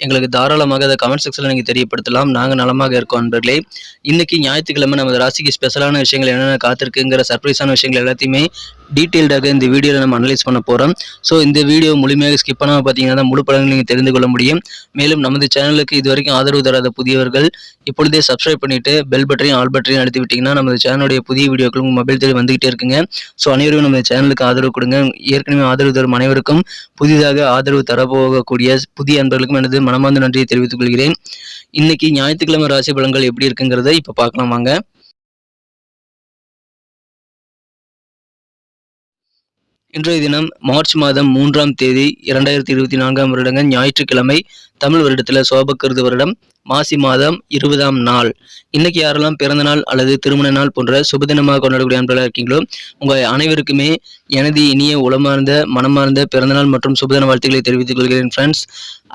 எங்களுக்கு தாராளமாக அதை கமெண்ட் செக்ஷனில் நீங்கள் தெரியப்படுத்தலாம். நாங்கள் நலமாக இருக்கோம் நண்பர்களே. இன்றைக்கி ஞாயிற்றுக்கிழமை நமது ராசிக்கு ஸ்பெஷலான விஷயங்கள் என்னென்ன காத்திருக்குங்கிற சர்ப்ரைஸான விஷயங்கள் எல்லாத்தையுமே டீட்டெயில்டாக இந்த வீடியோவில் நம்ம அனலைஸ் பண்ண போகிறோம் ஸோ இந்த வீடியோ முழுமையாக ஸ்கிப் பண்ணாமல் பார்த்தீங்கன்னா தான் முழு படங்கள் நீங்கள் தெரிந்து கொள்ள முடியும். மேலும் நமது சேனலுக்கு இது வரைக்கும் ஆதரவு தராத புதியவர்கள் இப்பொழுதே சப்ஸ்கிரைப் பண்ணிவிட்டு பெல் பட்டனையும் ஆல் பட்டனையும் அழுத்தி விட்டிங்கன்னா நமது சேனலுடைய புதிய வீடியோக்கள் உங்கள் மொபைல் தேடி வந்துகிட்டே இருக்குங்க. ஸோ அனைவரும் நமது சேனலுக்கு ஆதரவு கொடுங்க. ஏற்கனவே ஆதரவு தரும் அனைவருக்கும் புதிதாக ஆதரவு தரப்போகக்கூடிய புதிய அன்பர்களுக்கும் எனது மனமார்ந்த நன்றியை தெரிவித்துக் கொள்கிறேன். இன்னைக்கு ஞாயிற்றுக்கிழமை ராசி பலன்கள் எப்படி இருக்குங்கிறத இப்போ பார்க்கலாம் வாங்க. இன்றைய தினம் மார்ச் மாதம் மூன்றாம் தேதி இரண்டாயிரத்தி இருபத்தி நான்காம் வருடங்க ஞாயிற்றுக்கிழமை தமிழ் வருடத்தில் சோபக்கிருது வருடம். மாசி மாதம் இருபதாம் நாள். இன்னைக்கு யாரெல்லாம் பிறந்த நாள் அல்லது திருமண நாள் போன்ற சுபதினமாக கொண்டாடக்கூடிய அன்பர்களாக இருக்கீங்களோ உங்கள் அனைவருக்குமே எனது இனிய உளமார்ந்த மனமார்ந்த பிறந்தநாள் மற்றும் சுபதின வாழ்த்துக்களை தெரிவித்துக் கொள்கிறேன் friends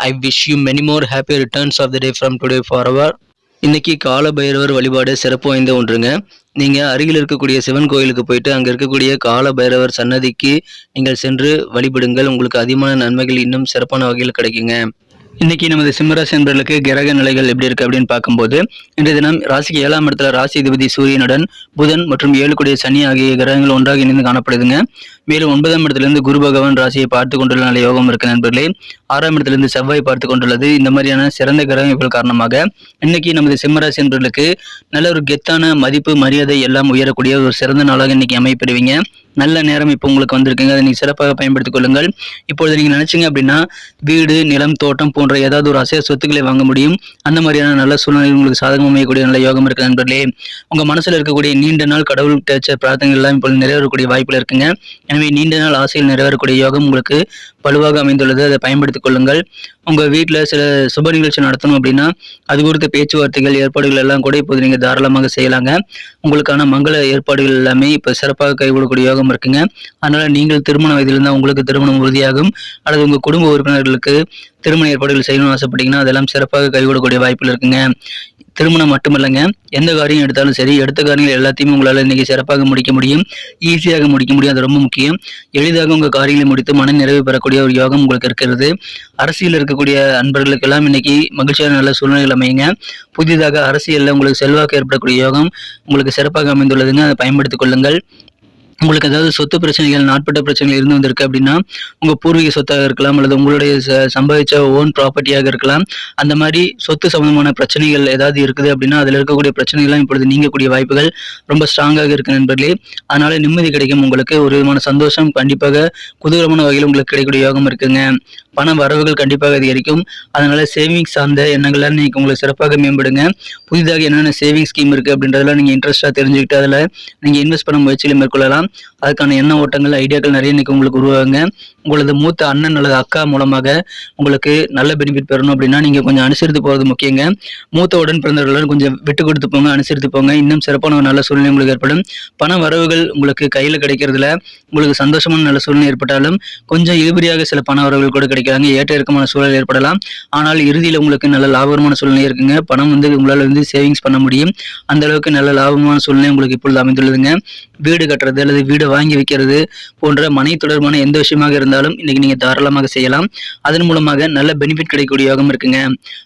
I wish you many more happy returns of the day from today for our இன்னைக்கு கால பைரவர் வழிபாடு சிறப்பு வாய்ந்த ஒன்றுங்க. நீங்கள் அருகில் இருக்கக்கூடிய சிவன் கோயிலுக்கு போயிட்டு அங்கே இருக்கக்கூடிய கால பைரவர் சன்னதிக்கு நீங்கள் சென்று வழிபடுங்கள். உங்களுக்கு அதிகமான நன்மைகள் இன்னும் சிறப்பான வகையில் கிடைக்குங்க. இன்னைக்கு நமது சிம்மராசி நண்பர்களுக்கு கிரக நிலைகள் எப்படி இருக்கு அப்படின்னு பார்க்கும்போது இன்றைய தினம் ராசிக்கு ஏழாம் இடத்துல ராசி அதிபதி சூரியனுடன் புதன் மற்றும் ஏழு கூடிய சனி ஆகிய கிரகங்கள் ஒன்றாக இணைந்து காணப்படுதுங்க. மேலும் ஒன்பதாம் இடத்திலிருந்து குரு பகவான் ராசியை பார்த்து கொண்டுள்ள நல்ல யோகம் இருக்கு நண்பர்களே. ஆறாம் இடத்திலிருந்து செவ்வாய் பார்த்து கொண்டுள்ளது. இந்த மாதிரியான சிறந்த கிரகங்கள் காரணமாக இன்னைக்கு நமது சிம்மராசி நண்பர்களுக்கு நல்ல ஒரு கெத்தான மதிப்பு மரியாதை எல்லாம் உயரக்கூடிய ஒரு சிறந்த நாளாக இன்னைக்கு அமைப்பெறுவீங்க நல்ல நேரம் இப்போ உங்களுக்கு வந்திருக்குங்க. அதை நீங்கள் சிறப்பாக பயன்படுத்திக் கொள்ளுங்கள். இப்பொழுது நீங்கள் நினைச்சீங்க அப்படின்னா வீடு நிலம் தோட்டம் போன்ற ஏதாவது ஒரு அசைய சொத்துக்களை வாங்க முடியும். அந்த மாதிரியான நல்ல சூழ்நிலை உங்களுக்கு சாதகம் அமையக்கூடிய நல்ல யோகம் இருக்கு நண்பர்களே. உங்க மனசுல இருக்கக்கூடிய நீண்ட நாள் கடவுள் தேச்ச பிரார்த்தனைகள் எல்லாம் இப்பொழுது நிறைவேறக்கூடிய வாய்ப்பில் இருக்குங்க. எனவே நீண்ட நாள் ஆசையில் நிறைவேறக்கூடிய யோகம் உங்களுக்கு வலுவாக அமைந்துள்ளது. அதை பயன்படுத்திக் கொள்ளுங்கள். உங்க வீட்டில் சில சுப நிகழ்ச்சி நடத்தணும் அப்படின்னா அது குறித்த பேச்சுவார்த்தைகள் ஏற்பாடுகள் எல்லாம் கூட இப்போது நீங்க தாராளமாக செய்யலாங்க. உங்களுக்கான மங்கள ஏற்பாடுகள் எல்லாமே இப்போ சிறப்பாக கைவிடக்கூடிய யோகம் இருக்குங்க. அதனால நீங்கள் திருமண வயதிலிருந்தால் உங்களுக்கு திருமணம் உறுதியாகும். அல்லது உங்கள் குடும்ப உறுப்பினர்களுக்கு திருமண ஏற்பாடுகள் செய்யணும்னு ஆசைப்பட்டீங்கன்னா அதெல்லாம் சிறப்பாக கைவிடக்கூடிய வாய்ப்புகள் இருக்குங்க. திருமணம் மட்டுமல்லங்க. எந்த காரியம் எடுத்தாலும் சரி எடுத்த காரியங்கள் எல்லாத்தையுமே உங்களால் இன்னைக்கு சிறப்பாக முடிக்க முடியும். ஈஸியாக முடிக்க முடியும். அது ரொம்ப முக்கியம். எளிதாக உங்கள் காரியங்களை முடித்து மன நிறைவு பெறக்கூடிய ஒரு யோகம் உங்களுக்கு இருக்கிறது. அரசியல் இருக்கக்கூடிய அன்பர்களுக்கெல்லாம் இன்னைக்கு மகிழ்ச்சியான நல்ல சூழ்நிலைகள் அமையுங்க. புதிதாக அரசியலில் உங்களுக்கு செல்வாக்கு ஏற்படக்கூடிய யோகம் உங்களுக்கு சிறப்பாக அமைந்துள்ளதுங்க. அதை பயன்படுத்திக் கொள்ளுங்கள். உங்களுக்கு ஏதாவது சொத்து பிரச்சனைகள் நாட்பட்ட பிரச்சனைகள் இருந்து வந்திருக்கு அப்படின்னா உங்கள் பூர்வீக சொத்தாக இருக்கலாம் அல்லது உங்களுடைய ச- சம்பாதிச்ச ஓன் ப்ராப்பர்ட்டியாக இருக்கலாம். அந்த மாதிரி சொத்து சம்பந்தமான பிரச்சனைகள் ஏதாவது இருக்குது அப்படின்னா அதில் இருக்கக்கூடிய பிரச்சனைகள்லாம் இப்பொழுது நீங்கக்கூடிய வாய்ப்புகள் ரொம்ப ஸ்ட்ராங்காக இருக்கு நண்பர்களே. அதனால நிம்மதி கிடைக்கும் உங்களுக்கு ஒரு விதமான சந்தோஷம் கண்டிப்பாக குதூரமான வகையில் உங்களுக்கு கிடைக்கக்கூடிய யோகம் இருக்குங்க. பண வரவுகள் கண்டிப்பாக அதிகரிக்கும். அதனால சேவிங்ஸ் சார்ந்த எண்ணங்கள்லாம் நீங்கள் உங்களுக்கு சிறப்பாக மேம்படுங்க. புதிதாக என்னென்ன சேவிங் ஸ்கீம் இருக்குது அப்படின்றதெல்லாம் நீங்க இன்ட்ரெஸ்ட்டாக தெரிஞ்சுக்கிட்டு அதில் நீங்க இன்வெஸ்ட் பண்ண முயற்சியில் மேற்கொள்ளலாம். அதுக்கான எண்ண ஓட்டங்கள் ஐடியாக்கள் நிறைய இன்றைக்கி உங்களுக்கு உருவாகுங்க. உங்களது மூத்த அண்ணன் அல்லது அக்கா மூலமாக உங்களுக்கு நல்ல பெனிஃபிட் பெறணும் அப்படின்னா நீங்கள் கொஞ்சம் அனுசரித்து போகிறது முக்கியங்க. மூத்த உடன் பிறந்தவர்களும் கொஞ்சம் விட்டு கொடுத்து போங்க அனுசரித்து போங்க. இன்னும் சிறப்பான ஒரு நல்ல சூழ்நிலை உங்களுக்கு ஏற்படும். பண வரவுகள் உங்களுக்கு கையில் கிடைக்கிறதுல உங்களுக்கு சந்தோஷமான நல்ல சூழ்நிலை ஏற்பட்டாலும் கொஞ்சம் இழுபறியாக சில பண வரவுகள் கூட கிடைக்கிறாங்க. ஏற்ற இறக்கமான சூழல் ஏற்படலாம். ஆனால் இறுதியில் உங்களுக்கு நல்ல லாபகரமான சூழ்நிலை இருக்குங்க. பணம் வந்து உங்களால் வந்து சேவிங்ஸ் பண்ண முடியும். அந்த அளவுக்கு நல்ல லாபமான சூழ்நிலை உங்களுக்கு இப்பொழுது அமைந்துள்ளதுங்க. வீடு கட்டுறது அல்லது வீடு வாங்கி வைக்கிறது போன்ற மனை தொடர்பான எந்த விஷயமாக இருந்தாலும் இன்னைக்கு நீங்கள் தாராளமாக செய்யலாம். அதன் மூலமாக நல்ல பெனிஃபிட் கிடைக்கக்கூடிய யோகம் இருக்குங்க.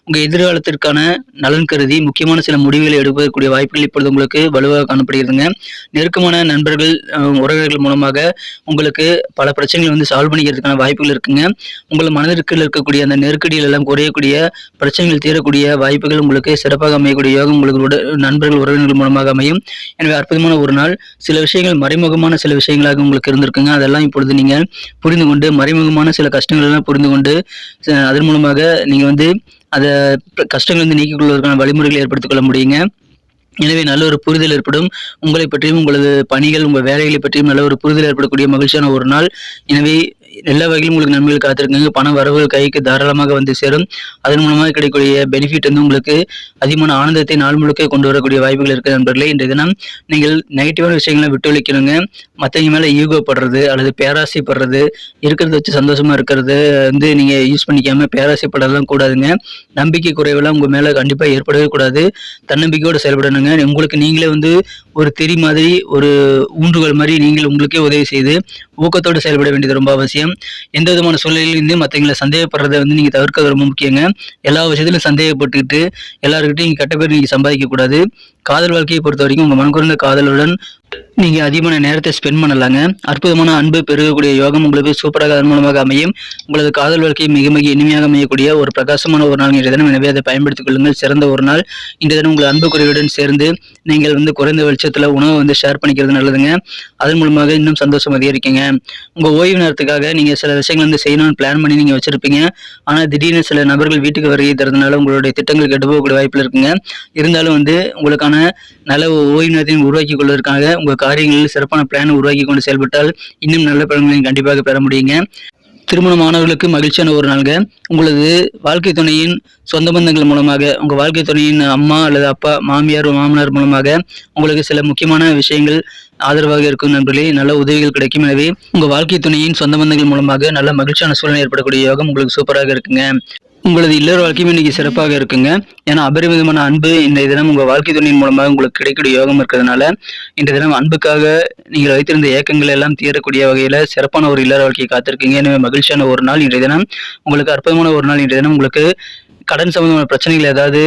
உங்கள் எதிர்காலத்திற்கான நலன் கருதி முக்கியமான சில முடிவுகளை எடுப்பதற்குரிய வாய்ப்புகள் இப்பொழுது உங்களுக்கு வலுவாக காணப்படுகிறதுங்க. நெருக்கமான நண்பர்கள் உறவினர்கள் மூலமாக உங்களுக்கு பல பிரச்சனைகள் வந்து சால்வ் பண்ணிக்கிறதுக்கான வாய்ப்புகள் இருக்குங்க. உங்கள் மனதிற்கு இருக்கக்கூடிய அந்த நெருக்கடிகள் எல்லாம் குறையக்கூடிய பிரச்சனைகள் தீரக்கூடிய வாய்ப்புகள் உங்களுக்கு சிறப்பாக அமையக்கூடிய யோகம் உங்களுக்கு நண்பர்கள் உறவினர்கள் மூலமாக அமையும். எனவே அற்புதமான ஒரு நாள். சில விஷயங்கள் மறைமுகமான சில விஷயங்களாக உங்களுக்கு இருந்திருக்குங்க. அதெல்லாம் இப்பொழுது நீங்கள் புரிந்து கொண்டு மறைமுகமான சில கஷ்டங்கள் எல்லாம் புரிந்து கொண்டு அதன் மூலமாக நீங்கள் வந்து அதை கஷ்டங்கள் வந்து நீக்கிக் கொள்வதற்கான வழிமுறைகளை ஏற்படுத்திக் கொள்ள முடியுங்க. எனவே நல்ல ஒரு புரிதல் ஏற்படும். உங்களை பற்றியும் உங்களது பணிகள் உங்கள் வேலைகளை பற்றியும் நல்ல ஒரு புரிதல் ஏற்படக்கூடிய மகிழ்ச்சியான ஒரு நாள். எனவே எல்லா வகையிலும் உங்களுக்கு நன்மைகள் காத்திருக்குங்க. பண வரவுகள் கைக்கு தாராளமாக வந்து சேரும். அதன் மூலமாக கிடைக்கக்கூடிய பெனிஃபிட் வந்து உங்களுக்கு அதிகமான ஆனந்தத்தை நாள் முழுக்க கொண்டு வரக்கூடிய வாய்ப்புகள் இருக்குது நண்பர்களே. இன்றைய தினம் நீங்கள் நெகட்டிவான விஷயங்களை விட்டு ஒழிக்கணுங்க. மற்றவங்க மேலே ஈகோப்படுறது அல்லது பேராசைப்படுறது இருக்கிறத வச்சு சந்தோஷமா இருக்கிறது வந்து நீங்கள் யூஸ் பண்ணிக்காம பேராசைப்படலாம் கூடாதுங்க. நம்பிக்கை குறைவெல்லாம் உங்கள் மேலே கண்டிப்பாக ஏற்படவே கூடாது. தன்னம்பிக்கையோடு செயல்படணுங்க. உங்களுக்கு நீங்களே வந்து ஒரு திரி மாதிரி ஒரு ஊன்றுகோல் மாதிரி நீங்கள் உங்களுக்கே உதவி செய்து ஊக்கத்தோடு செயல்பட வேண்டியது ரொம்ப அவசியம். எந்த விதமான சூழ்நிலையிலிருந்து மற்றவங்களை சந்தேகப்படுறதை வந்து நீங்கள் தவிர்க்கிறது ரொம்ப முக்கியங்க. எல்லா விஷயத்திலும் சந்தேகப்பட்டுக்கிட்டு எல்லாருக்கிட்டையும் நீங்கள் கெட்ட பேர் நீங்கள் சம்பாதிக்கக்கூடாது காதல் வாழ்க்கையை பொறுத்த வரைக்கும் உங்கள் மனக்குறந்த காதலுடன் நீங்க அதிகமான நேரத்தை ஸ்பெண்ட் பண்ணலாங்க. அற்புதமான அன்பு பெருகக்கூடிய யோகம் உங்களுக்கு சூப்பராக அதன் மூலமாக அமையும். உங்களது காதல் வாழ்க்கை மிக மிக இனிமையாக அமையக்கூடிய ஒரு பிரகாசமான ஒரு நாள் இன்றைய தினம். எனவே அதை பயன்படுத்திக் கொள்ளுங்கள். சிறந்த ஒரு நாள். இன்றைய தினம் உங்கள் அன்பு குறைவுடன் சேர்ந்து நீங்கள் வந்து குறைந்த வெளிச்சத்தில் உணவை வந்து ஷேர் பண்ணிக்கிறது நல்லதுங்க. அதன் மூலமாக இன்னும் சந்தோஷம் அதிகரிக்குங்க. உங்க ஓய்வு நேரத்துக்காக நீங்கள் சில விஷயங்கள் வந்து செய்யணும்னு பிளான் பண்ணி நீங்கள் வச்சுருப்பீங்க. ஆனால் திடீர்னு சில நபர்கள் வீட்டுக்கு வருகை தரதுனால உங்களுடைய திட்டங்கள் கெட்டு போகக்கூடிய வாய்ப்பில் இருக்குங்க. இருந்தாலும் வந்து உங்களுக்கான நல்ல ஓய்வு நேரத்தையும் உருவாக்கி கொள்வதற்காக உங்கள் காரியங்களில் சிறப்பான பிளான் உருவாக்கி கொண்டு செயல்பட்டால் இன்னும் நல்ல பலன்களையும் கண்டிப்பாக பெற முடியுங்க. திருமணமானவர்களுக்கு மகிழ்ச்சியான ஒரு நாள்க உங்களது வாழ்க்கை துணையின் சொந்த பந்தங்கள் மூலமாக உங்கள் வாழ்க்கை துணையின் அம்மா அல்லது அப்பா மாமியார் மாமனார் மூலமாக உங்களுக்கு சில முக்கியமான விஷயங்கள் ஆதரவாக இருக்கும் நண்பர்களே. நல்ல உதவிகள் கிடைக்கும். எனவே உங்கள் வாழ்க்கை துணையின் சொந்த பந்தங்கள் மூலமாக நல்ல மகிழ்ச்சியான சூழ்நிலை ஏற்படக்கூடிய யோகம் உங்களுக்கு சூப்பராக இருக்குங்க. உங்களது இல்லற வாழ்க்கையும் இன்னைக்கு சிறப்பாக இருக்குங்க. ஏன்னா அபரிமிதமான அன்பு இந்த தினம் உங்கள் வாழ்க்கை துணையின் மூலமாக உங்களுக்கு கிடைக்கக்கூடிய யோகம் இருக்கிறதுனால இந்த தினம் அன்புக்காக நீங்கள் வைத்திருந்த ஏக்கங்கள் எல்லாம் தீரக்கூடிய வகையில் சிறப்பான ஒரு இல்லற வாழ்க்கையை காத்திருக்கீங்க. எனவே மகிழ்ச்சியான ஒரு நாள் இன்றைய தினம். உங்களுக்கு அற்புதமான ஒரு நாள் இன்றைய தினம். உங்களுக்கு கடன் சம்பந்தமான பிரச்சனைகள் ஏதாவது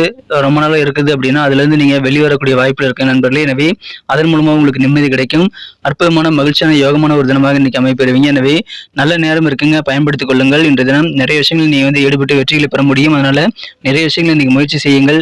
ரொம்ப நாளாக இருக்குது அப்படின்னா அதுலேருந்து நீங்கள் வெளிவரக்கூடிய வாய்ப்பில் இருக்கு நண்பர்களே. எனவே அதன் மூலமாக உங்களுக்கு நிம்மதி கிடைக்கும். அற்புதமான மகிழ்ச்சியான யோகமான ஒரு தினமாக இன்னைக்கு அமைப்பெறுவீங்க. எனவே நல்ல நேரம் இருக்குங்க. பயன்படுத்திக் கொள்ளுங்கள். இன்றைய தினம் நிறைய விஷயங்கள் நீங்கள் வந்து ஈடுபட்டு வெற்றிகளை பெற முடியும். அதனால் நிறைய விஷயங்களை நீங்கள் முயற்சி செய்யுங்கள்.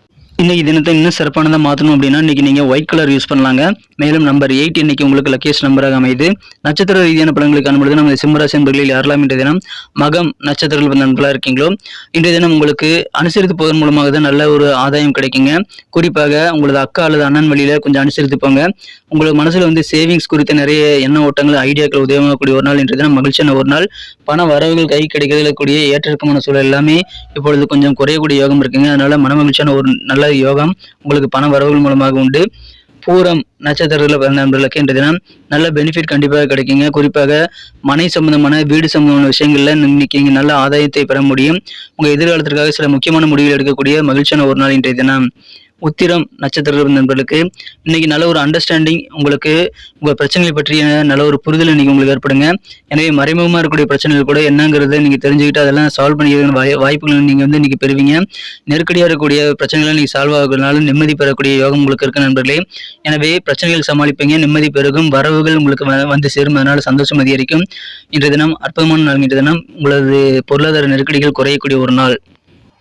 இன்றைக்கி தினத்தை இன்னும் சிறப்பானதாக மாற்றணும் அப்படின்னா இன்றைக்கி நீங்கள் ஒயிட் கலர் யூஸ் பண்ணலாங்க. மேலும் நம்பர் எயிட் இன்னைக்கு உங்களுக்கு லக்கேஷ் நம்பராக அமைது நட்சத்திர ரீதியான பலன்களை காணும்பொழுது நமது சிம்மராசி என்பர்களில் யாரெல்லாம் இன்றைய தினம் மகம் நட்சத்திரங்கள் நண்பர்களாக இருக்கீங்களோ இன்றைய தினம் உங்களுக்கு அனுசரித்து போவதன் மூலமாக தான் நல்ல ஒரு ஆதாயம் கிடைக்குங்க. குறிப்பாக உங்களது அக்கா அல்லது அண்ணன் வழியில் கொஞ்சம் அனுசரித்து போங்க. உங்களுக்கு மனசில் வந்து சேவிங்ஸ் குறித்த நிறைய எண்ண ஓட்டங்கள் ஐடியாக்கள் உதவக்கூடிய ஒரு நாள் இன்றைய தினம் மகிழ்ச்சியான ஒரு நாள். பண வரவுகள் கை கிடைக்கிறதுல கூடிய ஏற்றிறக்கமான சூழல் எல்லாமே இப்பொழுது கொஞ்சம் குறையக்கூடிய யோகம் இருக்குங்க. அதனால மன மகிழ்ச்சியான ஒரு நல்ல யோகம் உங்களுக்கு பண வரவுகள் மூலமாக உண்டு. பூரம் நட்சத்திரத்தில் பிறந்த நண்பர்களுக்கு இன்றைய தினம் நல்ல பெனிஃபிட் கண்டிப்பாக கிடைக்குங்க. குறிப்பாக மனை சம்பந்தமான வீடு சம்பந்தமான விஷயங்களில் இன்னைக்கு நீங்க நல்ல ஆதாயத்தை பெற முடியும். உங்க எதிர்காலத்திற்காக சில முக்கியமான முடிவுகள் எடுக்கக்கூடிய மகிழ்ச்சியான ஒரு நாள் இன்றைய தினம். உத்திரம் நட்சத்திர நண்பர்களுக்கு இன்னைக்கு நல்ல ஒரு அண்டர்ஸ்டாண்டிங் உங்களுக்கு உங்கள் பிரச்சனைகளை பற்றிய நல்ல ஒரு புரிதல் இன்னைக்கு உங்களுக்கு ஏற்படுங்க. எனவே மறைமுகமாக இருக்கக்கூடிய பிரச்சனைகள் கூட என்னங்கிறத நீங்கள் தெரிஞ்சுக்கிட்டு அதெல்லாம் சால்வ் பண்ணிக்கிற வாய் வாய்ப்புகள் நீங்கள் வந்து இன்னைக்கு பெறுவீங்க. நெருக்கடியாக இருக்கக்கூடிய பிரச்சனைகளை நீங்கள் சால்வ் ஆகுறதுனால நிம்மதி பெறக்கூடிய யோகம் உங்களுக்கு இருக்க நண்பர்களே. எனவே பிரச்சனைகள் சமாளிப்பீங்க நிம்மதி பெருகும் வரவுகள் உங்களுக்கு வந்து சேரும். அதனால் சந்தோஷம் அதிகரிக்கும். இன்றைய தினம் அற்புதமான நாள். இன்றைய தினம் உங்களது பொருளாதார நெருக்கடிகள் குறையக்கூடிய ஒரு நாள்.